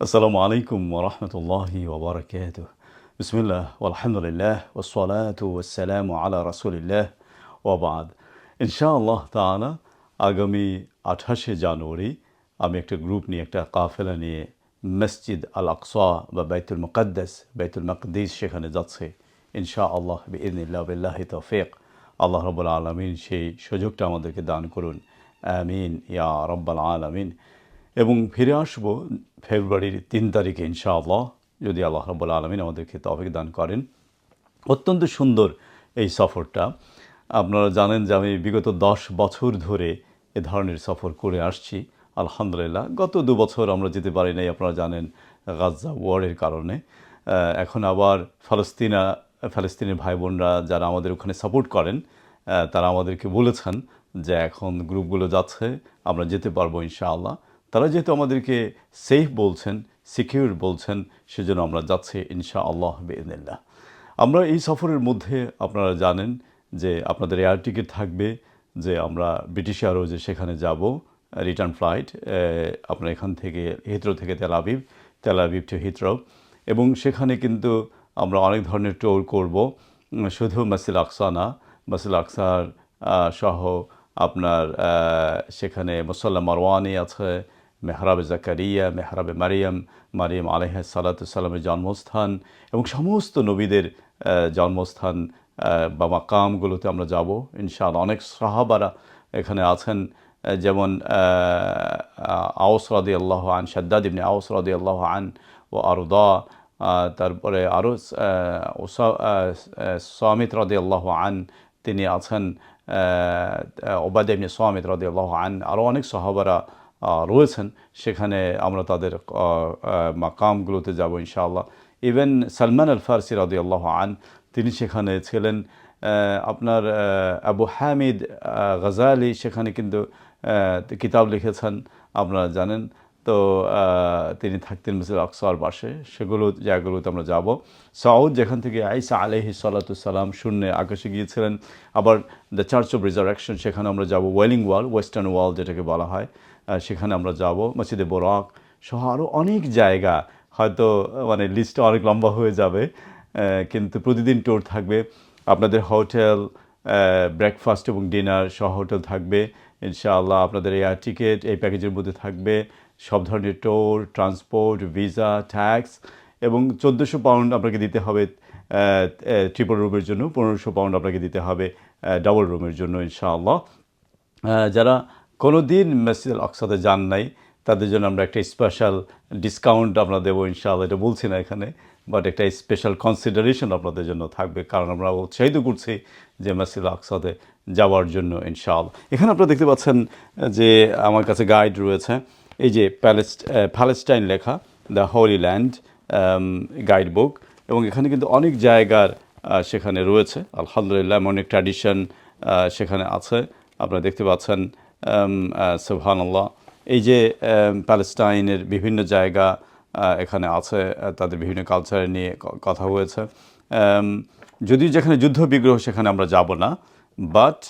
আসসালামু আলাইকুম ওরহমতুল্লাহি ওবরাকাত বিসমিল্লাহ আলহামদুলিল্লাহ ওসলাত ওসালাম আলা রসুলিল্লাহ ওবাদ ইনশাআল্লাহ তাআলা আগামী আঠাশে জানুয়ারি আমি একটা গ্রুপ নিয়ে একটা কাফেলা নিয়ে মসজিদ আল আকসা বা বাইতুল মুকদ্দাস বাইতুল মকদিস সেখানে যাচ্ছে ইনশা আল্লাহ ইদিল্লা বিল্লাহি তৌফিক আল্লাহ রব্বুল আলমিন সেই সুযোগটা আমাদেরকে দান করুন আমিন ইয়া রব্বাল আলমিন এবং ফিরে আসব ফেব্রুয়ারির তিন তারিখে ইনশাআল্লাহ। যদি আল্লাহ রব্বুল আলমিন আমাদেরকে তফিক দান করেন। অত্যন্ত সুন্দর এই সফরটা। আপনারা জানেন যে আমি বিগত দশ বছর ধরে এ ধরনের সফর করে আসছি। আলহামদুলিল্লাহ, গত দু বছর আমরা যেতে পারি নাই, আপনারা জানেন গাজা ওয়ারের কারণে। এখন আবার ফালস্তিনা, ফলস্তিনের ভাই বোনরা যারা আমাদের ওখানে সাপোর্ট করেন তারা আমাদেরকে বলেছেন যে এখন গ্রুপগুলো যাচ্ছে, আমরা যেতে পারব ইনশাআল্লাহ। তারা যেহেতু আমাদেরকে সেফ বলছেন সিকিউর বলছেন, সেজন্য আমরা যাচ্ছি ইনশা আল্লাহ বেদিল্লা আমরা এই সফরের মধ্যে আপনারা জানেন যে আপনাদের এয়ার টিকিট থাকবে, যে আমরা ব্রিটিশ এয়ারওয়েজে সেখানে যাব রিটার্ন ফ্লাইট আপনার এখান থেকে, হিথ্রো থেকে Tel Aviv Tel Aviv two Heathrow. এবং সেখানে কিন্তু আমরা অনেক ধরনের ট্যুর করব, শুধু মাসিল আকসা না মাসিল আকসার সহ আপনার সেখানে মুসাল্লা মারওয়ানি আছে মেহরাবে জাকারিয়া, মেহরাবে মারিয়াম মারিয়াম আলহ সালাতামের জন্মস্থান এবং সমস্ত নবীদের জন্মস্থান বা মাকামগুলোতে আমরা যাব। ইনশাআল্লাহ অনেক সাহাবারা এখানে আছেন যেমন আওস রাদি আল্লাহ আন, শাদ্দাদ ইবনে আওস রাদি আল্লাহ আন ও আরুদা তারপরে আরও সামিত রাদি আল্লাহ আন, তিনি আছেন ওবাদ ইবনে সামিত রাদি আল্লাহ আন আরও অনেক সাহাবারা রয়েছেন, সেখানে আমরা তাদের মাকামগুলোতে যাব ইনশাআল্লাহ। ইভেন সালমান আল ফারসি রাদি আল্লাহ আন, তিনি সেখানে ছিলেন। আপনার আবু হামিদ গজালি সেখানে কিন্তু কিতাব লিখেছেন, আপনারা জানেন। তো তিনি থাকতেন মিসির আকসার পাশে সেগুলো জায়গাগুলোতে আমরা যাব। সাউদ যেখান থেকে আইসা আলহি সাল্লাতুসাল্লাম শূন্যে আকাশে গিয়েছিলেন, আবার দ্য চার্চ অফ রিজারেকশন, সেখানে আমরা যাব, ওয়েলিং ওয়াল, ওয়েস্টার্ন ওয়াল যেটাকে বলা হয় সেখানে আমরা যাব, মসজিদে বোরাক সহ আরও অনেক জায়গা। হয়তো মানে লিস্টটা অনেক লম্বা হয়ে যাবে কিন্তু প্রতিদিন ট্যুর থাকবে। আপনাদের হোটেল ব্রেকফাস্ট এবং ডিনার সহ হোটেল থাকবে। ইনশাআল্লাহ আপনাদের এয়ার টিকিট এই প্যাকেজের মধ্যে থাকবে। সব ধরনের টোর ট্রান্সপোর্ট, ভিসা, ট্যাক্স এবং চোদ্দোশো পাউন্ড আপনাকে দিতে হবে ট্রিপল রুমের জন্য, পনেরোশো পাউন্ড আপনাকে দিতে হবে ডাবল রুমের জন্য ইনশাআল্লাহ। যারা কোনো দিন মসজিদ আল আকসাতে যান নাই, তাদের জন্য আমরা একটা স্পেশাল ডিসকাউন্ট আমরা দেবো ইনশাআল্লাহ। এটা বলছি না এখানে বাট একটা স্পেশাল কনসিডারেশন আপনাদের জন্য থাকবে, কারণ আমরা উৎসাহিত করছি যে মসজিদ আল আকসাতে যাওয়ার জন্য ইনশাআল্লাহ। এখানে আপনারা দেখতে পাচ্ছেন যে আমার কাছে গাইড রয়েছে। এই যে প্যালেস্ট প্যালেস্টাইন লেখা the holy land guide book এবং এখানে কিন্তু অনেক জায়গার সেখানে রয়েছে। আলহামদুলিল্লাহ অনেক ট্র্যাডিশন সেখানে আছে। আপনারা দেখতে পাচ্ছেন সুবহান আল্লাহ এই যে প্যালেস্টাইনের বিভিন্ন জায়গা এখানে আছে তাদের বিভিন্ন কালচার নিয়ে কথা হয়েছে। যদিও যেখানে যুদ্ধ বিগ্রহ সেখানে আমরা যাব না বাট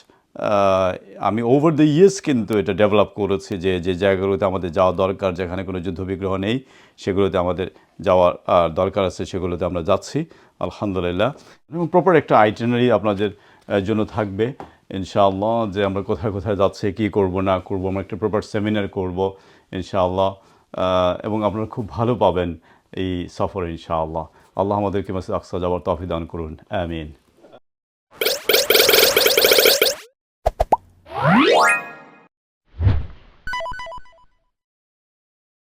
আমি ওভার দ্য ইয়ার্স কিন্তু এটা ডেভেলপ করেছি যে যে জায়গাগুলোতে আমাদের যাওয়া দরকার, যেখানে কোনো যুদ্ধ বিগ্রহ নেই, সেগুলোতে আমাদের যাওয়ার দরকার আছে, সেগুলোতে আমরা যাচ্ছি, আলহামদুলিল্লাহ। এবং প্রপার একটা আইটেনারি আপনাদের জন্য থাকবে, ইনশাআল্লাহ, যে আমরা কোথায় কোথায় যাচ্ছি, কী করব, না করব, আমরা একটা প্রপার সেমিনার করব, ইনশাআল্লাহ এবং আপনারা খুব ভালো পাবেন এই সফর, ইনশাআল্লাহ। আল্লাহ আমাদেরকে মাসিদ আকসা যাওয়ার তফিদান করুন, আমিন।